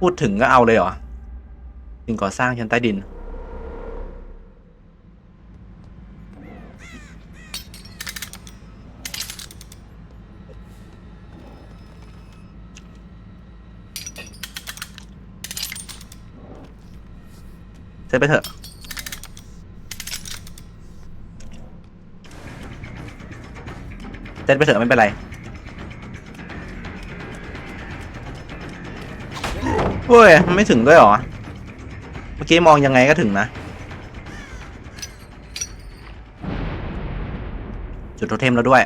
พูดถึงก็เอาเลยเหรอสิ่งก่อสร้างชั้นใต้ดินเซตไปเถอะเซตไปเถอะไม่เป็นไร เว้ยมันไม่ถึงด้วยหรอ เมื่อกี้มองยังไงก็ถึงนะ จุดโทเทมแล้วด้วย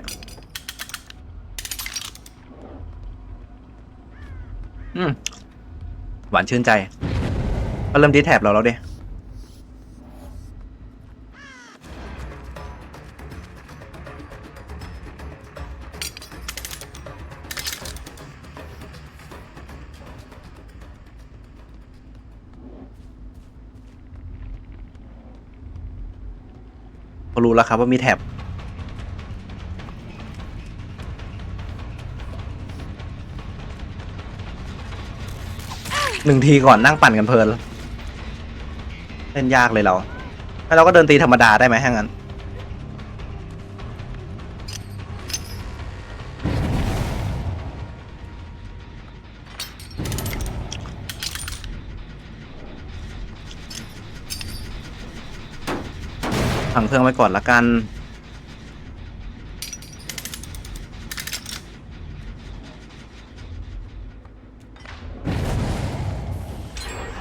อืม หวานชื่นใจ ก็เริ่มดีแท็บเราแล้วดิ พอรู้แล้วครับว่ามีแท็บหนึ่งทีก่อนนั่งปั่นกันเพลินเล่นยากเลยเราแล้วเราก็เดินตีธรรมดาได้ไหมถ้างั้น พังเครื่องไว้ก่อนละกัน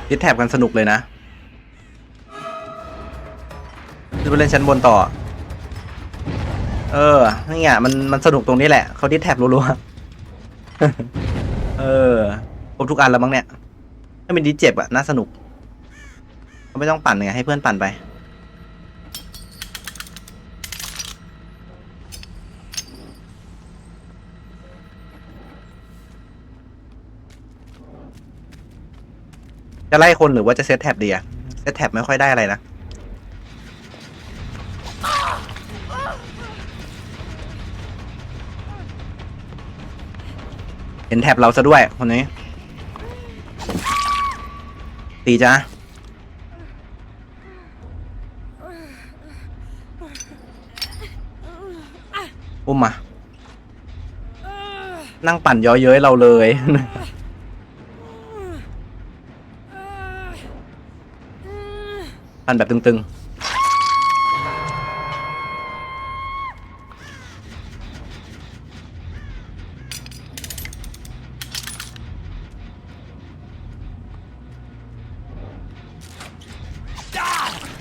ยึดแถบกันสนุกเลยนะจะไปเล่นชั้นบนต่อ เออ นี่ไงมัน มันสนุกตรงนี้แหละ เขาดิดแท็บรัวๆ เออ ครบทุกอันแล้วมั้งเนี่ย ถ้าเป็นดิดเจ็บอะน่าสนุกเขาไม่ต้องปั่นไง ให้เพื่อนปั่นไป จะไล่คนหรือว่าจะเซตแท็บดีอะเซตแท็บไม่ค่อยได้อะไรนะ เห็นแท็บเราซะด้วยคนนี้ ตีจ้าอุ้มมา นั่งปั่นย้อเย้ยเราเลย ปั่นแบบตึงๆ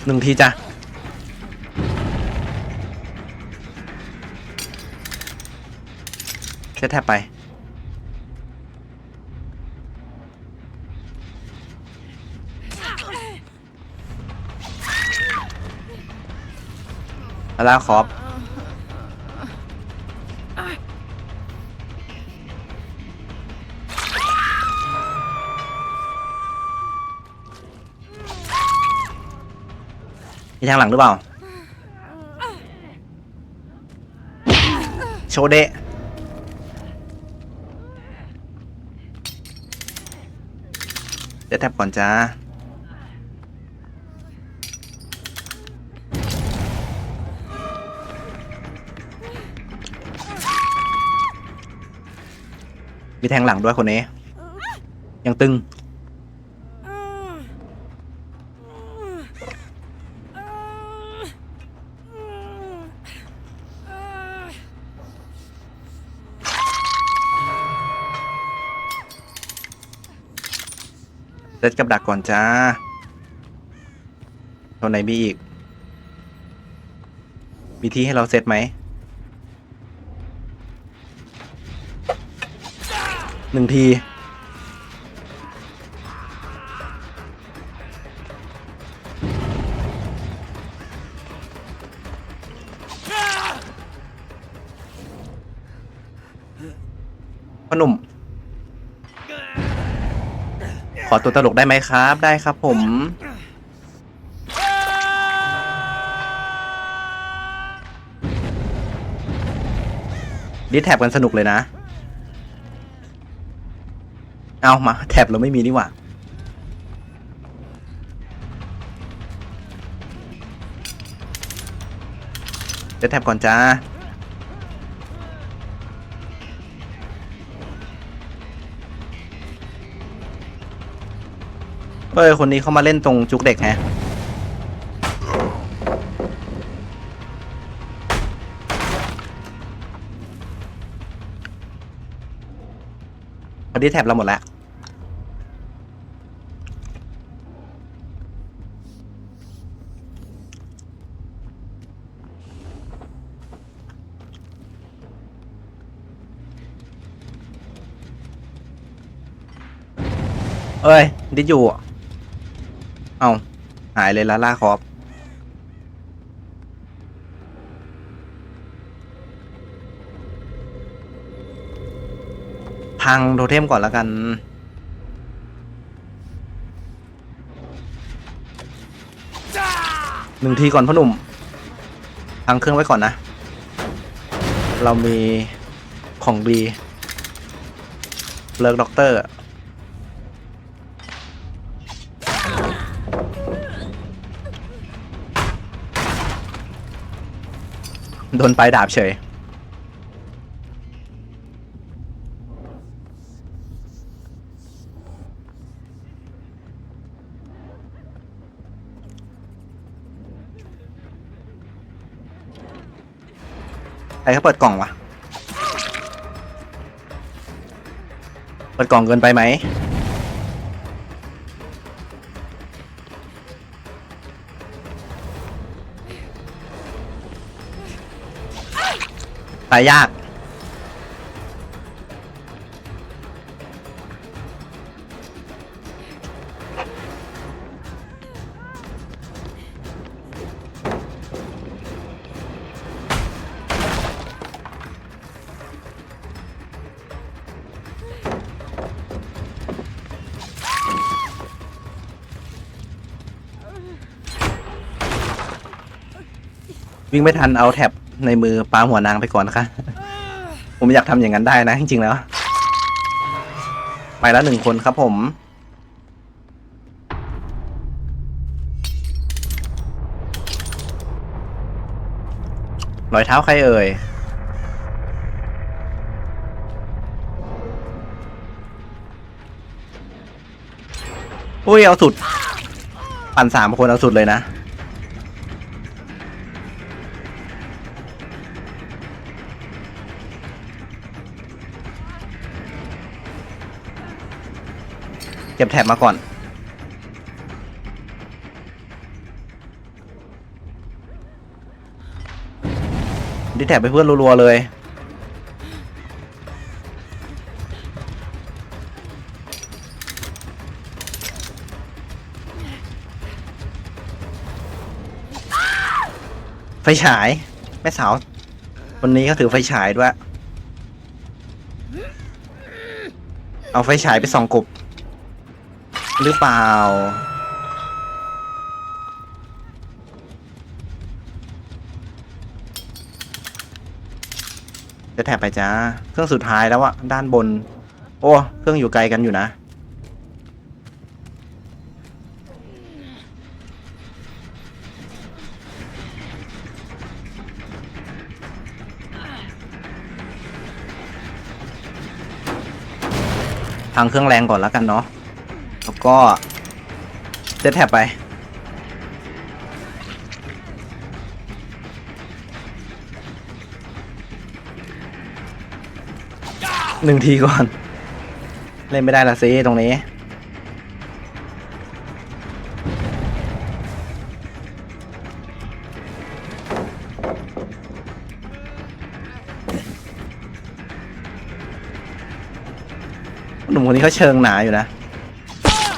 หนึ่งทีจ้ะเซตแทบไป แล้วลาคอปมีทางหลังหรือเปล่า โชเดะเดี๋ยวแท็บก่อนจ้า มีแทงหลังด้วยคนนี้ ยังตึง เซตกับดักก่อนจ้าตัวไหนมีอีก มีที่ให้เราเซตไหม หนึ่งทีพ่อหนุ่ม ขอตัวตลกได้ไหมครับ ได้ครับผม ดิสแท็บกันสนุกเลยนะ เอามาแท็บเราไม่มีนี่หว่าจะแท็บก่อนจ้าเฮ้ย คนนี้เข้ามาเล่นตรงจุกเด็กแฮะพอดีแท็บเราหมดแล้ว เอ้ยดิดอยู่เอาหายเลยละล่าคอปพังโทเทมก่อนแล้วกัน หนึ่งทีก่อนพ่อหนุ่ม พังเครื่องไว้ก่อนนะ เรามีของดีเลิกด็อกเตอร์ โดนปลายดาบเฉย ใครเขาเปิดกล่องวะ เปิดกล่องเกินไปไหม ตายยาก วิ่งไม่ทันเอาแท็บ ในมือปาหัวนางไปก่อนนะคะ ผมอยากทำอย่างนั้นได้นะจริงๆแล้ว ไปแล้วหนึ่งคนครับผม รอยเท้าใครเอ่ยอุ้ยเอาสุด ปั่นสามคนเอาสุดเลยนะ ก็บแท็บมาก่อน ดิแท็บไปเพื่อนรัวๆเลยไฟฉาย แม่สาว วันนี้ก็ถือไฟฉายด้วย เอาไฟฉายไปส่องกบ หรือเปล่า จะแถบไปจ้า เครื่องสุดท้ายแล้วอะด้านบน โอ้ เครื่องอยู่ไกลกันอยู่นะ ทางเครื่องแรงก่อนแล้วกันเนาะ แล้วก็เซตแทบไป หนึ่งทีก่อน เล่นไม่ได้ละสิตรงนี้หนุ่มคนนี้เขาเชิงหนาอยู่นะ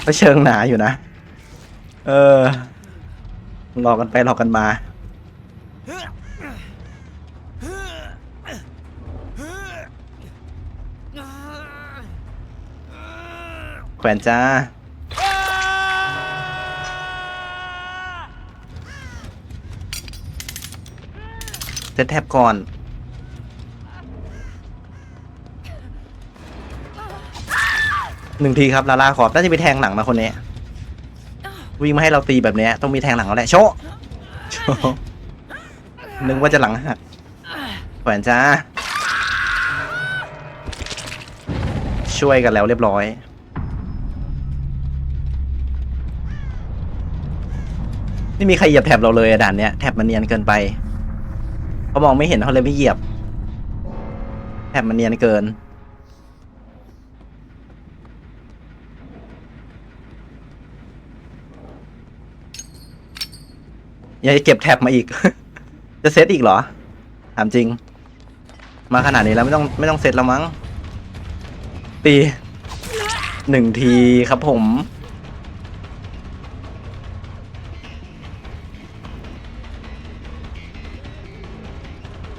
เขาเชิงหนาอยู่นะ เออ หลอกกันไปหลอกกันมา แขวนจ้า เซตแท็บก่อน หนึ่งทีครับลาลาขอบน่าจะมีแทงหลังนะคนนี้วิ่งมาให้เราตีแบบนี้ต้องมีแทงหลังแล้วแหละโชะโชะนึกว่าจะหลังหักแขวนจ้า ช่วยกันแล้วเรียบร้อย ไม่มีใครเหยียบแถบเราเลยอะด่านเนี้ยแถบมันเนียนเกินไปเขามองไม่เห็นเขาเลยไม่เหยียบ แถบมันเนียนเกิน ยากจะเก็บแท็บมาอีก จะเซตอีกเหรอ ถามจริง มาขนาดนี้แล้วไม่ต้องไม่ต้องเซตแล้วมั้ง ตีหนึ่งทีครับผม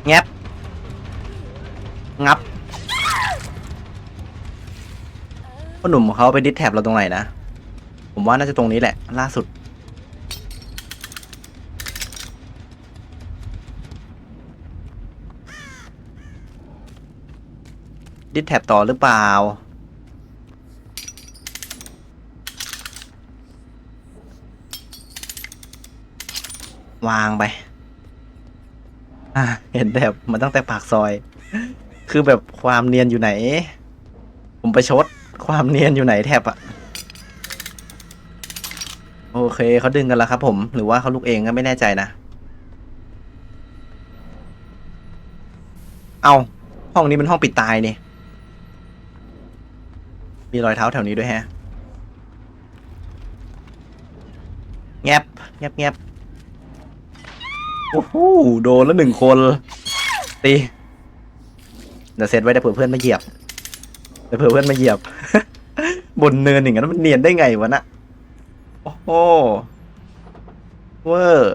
แงบงับพ่อหนุ่มเขาไปดิสแท็บเราตรงไหนนะ ผมว่าน่าจะตรงนี้แหละ ล่าสุด ดิสแท็บต่อหรือเปล่า วางไป อะเห็นแถบมันตั้งแต่ปากซอย คือแบบความเนียนอยู่ไหน ผมไปชดความเนียนอยู่ไหนแถบอะโอเคเขาดึงกันแล้วครับ ผมหรือว่าเขาลุกเองก็ไม่แน่ใจนะ เอาห้องนี้เป็นห้องปิดตายนี่ มีรอยเท้าแถวนี้ด้วยแฮะ แงบแงบแงบโอ้โหโดนแล้วหนึ่งคน ตี เดี๋ยวเซตไว้เดี๋ยวเผื่อเพื่อนมาเหยียบเดี๋ยวเผื่อเพื่อนมาเหยียบ บนเนินอย่างนั้นมันเนียนได้ไงวะน่ะโอ้โหเวอร์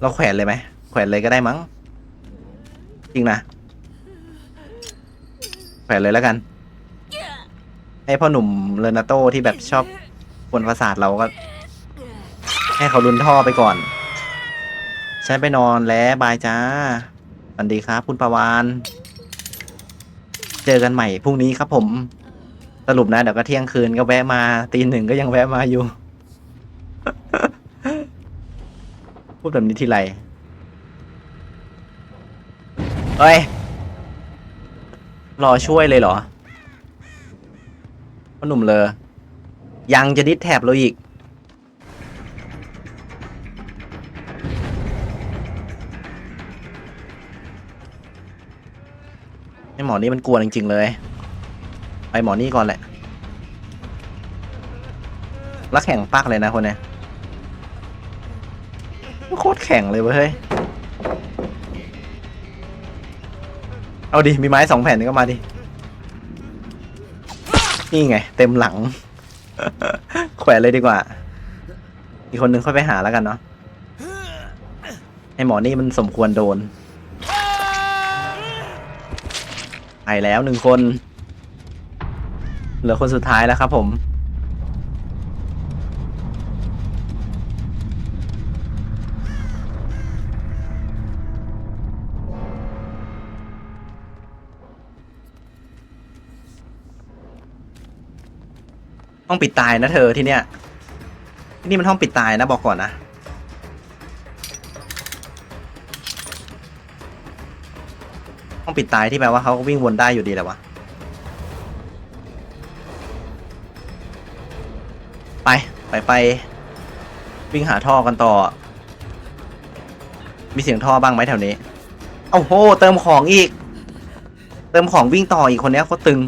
เราแขวนเลยไหมแขวนเลยก็ได้มั้ง จริงนะ แขวนเลยแล้วกัน ให้พ่อหนุ่มเลนาโต้ที่แบบชอบกวนประสาทเราก็ ให้เขาลุนท่อไปก่อน ฉันไปนอนแล้วบายจ้าสวัสดีครับ คุณประวาน เจอกันใหม่พรุ่งนี้ครับผม สรุปนะ เดี๋ยวก็เที่ยงคืนก็แวะมาตีหนึ่งก็ยังแวะมาอยู่ พูดแบบนี้ทีไรเอ้ย รอช่วยเลยเหรอพ่อหนุ่มเลยยังจะดิสแท็บเราอีก ไอหมอนี่มันกลัวจริง ๆ เลย ไปหมอนี่ก่อนแหละแล้วแข่งปักเลยนะคนเนี้ยโคตรแข่งเลยเว้ย เอาดิ มีไม้สองแผ่นก็มาดิ นี่ไง เต็มหลัง แขวนเลยดีกว่า อีกคนนึงค่อยไปหาแล้วกันเนาะไอหมอนี่มันสมควรโดนไปแล้วหนึ่งคน เหลือคนสุดท้ายแล้วครับผม ห้องปิดตายนะเธอที่เนี้ยที่นี่มันห้องปิดตายนะบอกก่อนนะห้องปิดตายที่แปลว่าเขาก็วิ่งวนได้อยู่ดีแหละวะไปไปไปวิ่งหาท่อกันต่อ มีเสียงท่อบ้างไหมแถวนี้ เอ้าโห เติมของอีก เติมของวิ่งต่ออีกคนเนี้ยโคตรตึง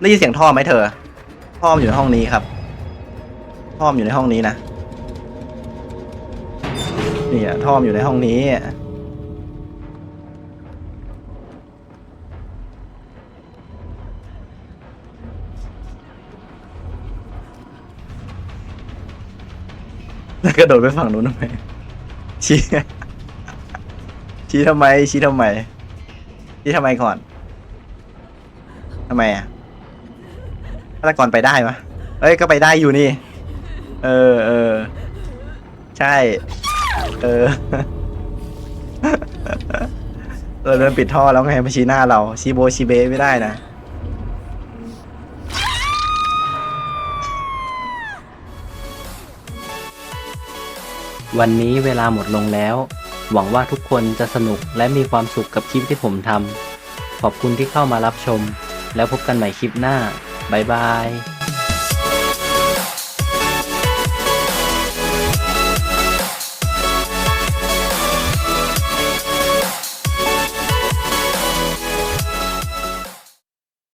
ได้ยินเสียงท่อไหมเธอ ท่อมนอยู่ในห้องนี้ครับ ท่อมนอยู่ในห้องนี้นะนี่อะท่อมนอยู่ในห้องนี้ แล้วก็โดดไปฝั่งนู้นทำไม ชี้ ชี้ทำไม ชี้ทำไม ชี้ทำไมก่อนทำไมอะ ฆาตกรไปได้ปะเอ้ยก็ไปได้อยู่นี่ เออเออใช่ เออเออเดินปิดท่อแล้วไงมาชี้หน้าเราชี้โบชี้เบไม่ได้นะวันนี้เวลาหมดลงแล้ว หวังว่าทุกคนจะสนุกและมีความสุขกับคลิปที่ผมทำขอบคุณที่เข้ามารับชม แล้วพบกันใหม่คลิปหน้า บ๊ายบาย